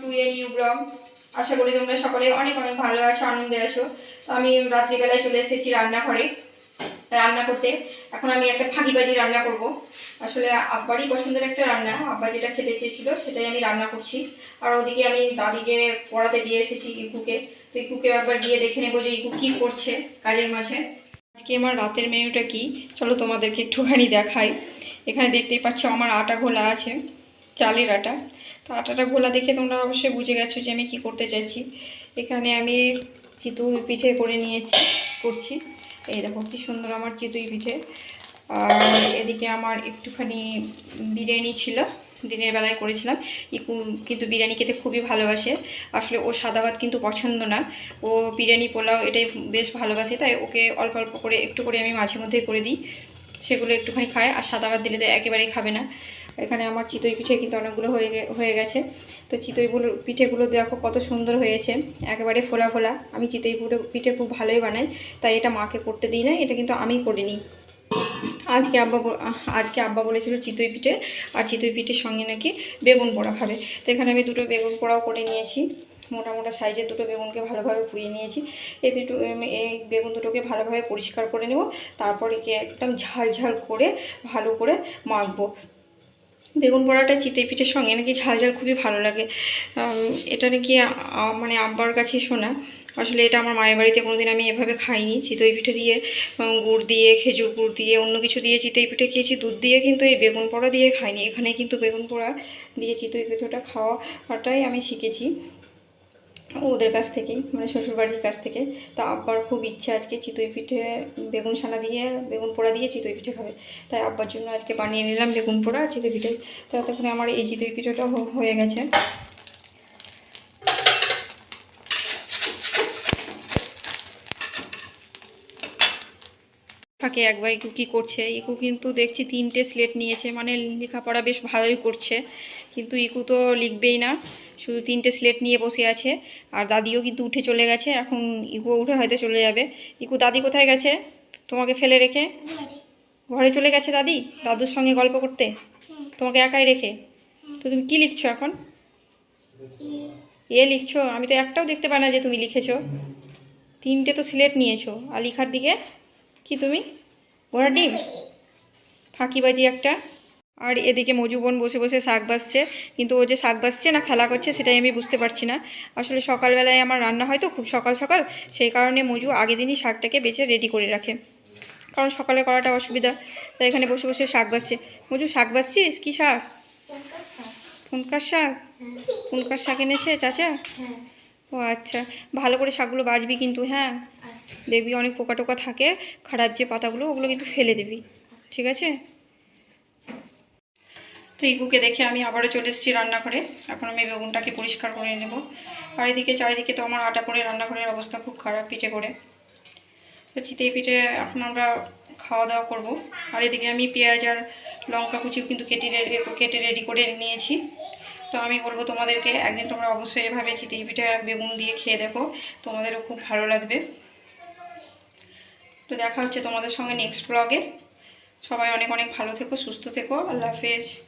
To a new blog. আশা করি তোমরা সকলে অনেক অনেক ভালো আছো, আনন্দে আছো। তো আমি রাত্রিবেলায় চলে এসেছি রান্নাঘরে, রান্না করতে। এখন আমি একটা ফাঁকিবাজি রান্না করব। আসলে আব্বারই পছন্দের একটা রান্না, আব্বা যেটা খেতে চেয়েছিল সেটাই আমি রান্না করছি। আর ওদিকে আমি দাদিকে পড়াতে দিয়ে এসেছি ইকুকে তো ইকুকে একবার গিয়ে দেখে নেব যে ইকু কী করছে কাজের মাঝে। আজকে আমার রাতের মেনুটা কি? চলো তোমাদেরকে একটুখানি দেখাই। এখানে দেখতেই পাচ্ছ আমার আটা ঘোলা আছে। চালের আটা। তো আটাটা ঘোলা দেখে তোমরা অবশ্যই বুঝে গেছো যে আমি কি করতে চাইছি। এখানে আমি চিতুই পিঠে করে নিয়েছি, করছি। এই দেখো কি সুন্দর আমার চিতুই পিঠে। আর এদিকে আমার একটুখানি বিরিয়ানি ছিল, দিনের বেলায় করেছিলাম। ইকু কিন্তু বিরিয়ানি খেতে খুবই ভালোবাসে। আসলে ওর সাদা ভাত কিন্তু পছন্দ না। ও বিরিয়ানি পোলাও এটাই বেশ ভালোবাসে, তাই ওকে অল্প অল্প করে একটু করে আমি মাঝে মধ্যেই করে দিই। সেগুলো একটুখানি খায়, আর সাদা ভাত দিলে তো একেবারেই খাবে না। এখানে আমার চিতই পিঠে কিন্তু অনেকগুলো হয়ে হয়ে গেছে। তো চিতইগুলো পিঠেগুলো দেখো কত সুন্দর হয়েছে, একেবারে ফোলা ফোলা। আমি চিতই পিঠে পিঠে খুব ভালোই বানাই, তাই এটা মাকে করতে দিই না, এটা কিন্তু আমি করে নিই। আজকে আব্বা আজকে আব্বা বলেছিল চিতই পিঠে, আর চিতই পিঠের সঙ্গে নাকি বেগুন পোড়া খাবে। তো এখানে আমি দুটো বেগুন পোড়াও করে নিয়েছি। মোটা মোটা সাইজের দুটো বেগুনকে ভালোভাবে পুড়িয়ে নিয়েছি। এই দুটো এই বেগুন দুটোকে ভালোভাবে পরিষ্কার করে নেব। তারপর একে একদম ঝাল ঝাল করে ভালো করে মাখবো। বেগুন পোড়াটা চিতই পিঠের সঙ্গে নাকি ঝাল ঝাল খুবই ভালো লাগে। এটা নাকি মানে আব্বার কাছেই শোনা। আসলে এটা আমার মায়ের বাড়িতে কোনোদিন আমি এভাবে খাইনি। চিতই পিঠে দিয়ে গুড় দিয়ে, খেজুর গুড় দিয়ে, অন্য কিছু দিয়ে চিতই পিঠে খেয়েছি। দুধ দিয়ে কিন্তু এই বেগুন পোড়া দিয়ে খাইনি। এখানে কিন্তু বেগুন পোড়া দিয়ে চিতই পিঠেটা খাওয়াটাই আমি শিখেছি। ওদের কাছ থেকেই মানে শ্বশুরবাড়ির কাছ থেকে। তো আব্বার খুব ইচ্ছা আজকে চিতই পিঠে, বেগুন ছানা দিয়ে, বেগুন পোড়া দিয়ে চিতই পিঠে খাবে। তাই আব্বার জন্য আজকে বানিয়ে নিলাম বেগুন পোড়া চিতই পিঠে। তো তখন আমার এই চিতই পিঠেটা হয়ে গেছে। ফাঁকে একবার ইকু কী করছে? ইকু কিন্তু দেখছি তিনটে স্লেট নিয়েছে মানে লেখাপড়া বেশ ভালোই করছে। কিন্তু ইকু তো লিখবেই না, শুধু তিনটে স্লেট নিয়ে বসে আছে। আর দাদিও কিন্তু উঠে চলে গেছে, এখন ইকু উঠে হয়তো চলে যাবে। ইকু, দাদি কোথায় গেছে? তোমাকে ফেলে রেখে? ঘরে চলে গেছে দাদি? দাদুর সঙ্গে গল্প করতে? তোমাকে একাই রেখে? তো তুমি কি লিখছো এখন? এ লিখছো? আমি তো একটাও দেখতে পাই না যে তুমি লিখেছো। তিনটে তো স্লেট নিয়েছো, আর লিখার দিকে কি তুমি? ঘোড়া ডিম? ফাঁকিবাজি একটা। আর এদিকে মজুবন বসে বসে শাক বাসছে কিন্তু ও যে শাক বাসছে না খেলা করছে সেটাই আমি বুঝতে পারছি না। আসলে সকালবেলায় আমার রান্না হয় তো খুব সকাল সকাল। সেই কারণে মজু আগে দিনই শাকটাকে বেছে রেডি করে রাখে। কারণ সকালে করাটা অসুবিধা। তাই এখানে বসে বসে শাক বাসছে মজু শাক বাসছিস কী শাক? ফুনকার শাক। ফুনকার শাক? এনেছে চাচা? ও আচ্ছা ভালো করে শাকগুলো বাজবি কিন্তু হ্যাঁ? দেখবি অনেক পোকা টোকা থাকে, খারাপ যে পাতাগুলো, ওগুলো কিন্তু ফেলে দিবি, ঠিক আছে? তো ইগুকে দেখে আমি আবারও চলে এসেছি রান্নাঘরে, এখন আমি বেগুনটাকে পরিষ্কার করে নেব। আর এদিকে চারিদিকে তো আমার আটা করে রান্নাঘরের অবস্থা খুব খারাপ পিঠে করে। তো চিতই পিঠে এখন আমরা খাওয়া দাওয়া করব। আর এদিকে আমি পেঁয়াজ আর লঙ্কা কুচিও কিন্তু কেটে কেটে রেডি করে নিয়েছি। তো আমি বলব তোমাদেরকে, একদিন তোমরা অবশ্যই এভাবে চিতই পিঠা, বেগুন দিয়ে খেয়ে দেখো। তোমাদেরও খুব ভালো লাগবে। তো দেখা হচ্ছে তোমাদের সঙ্গে নেক্সট ব্লগে সবাই অনেক অনেক ভালো থেকো, সুস্থ থেকো। আল্লাহ হাফেজ।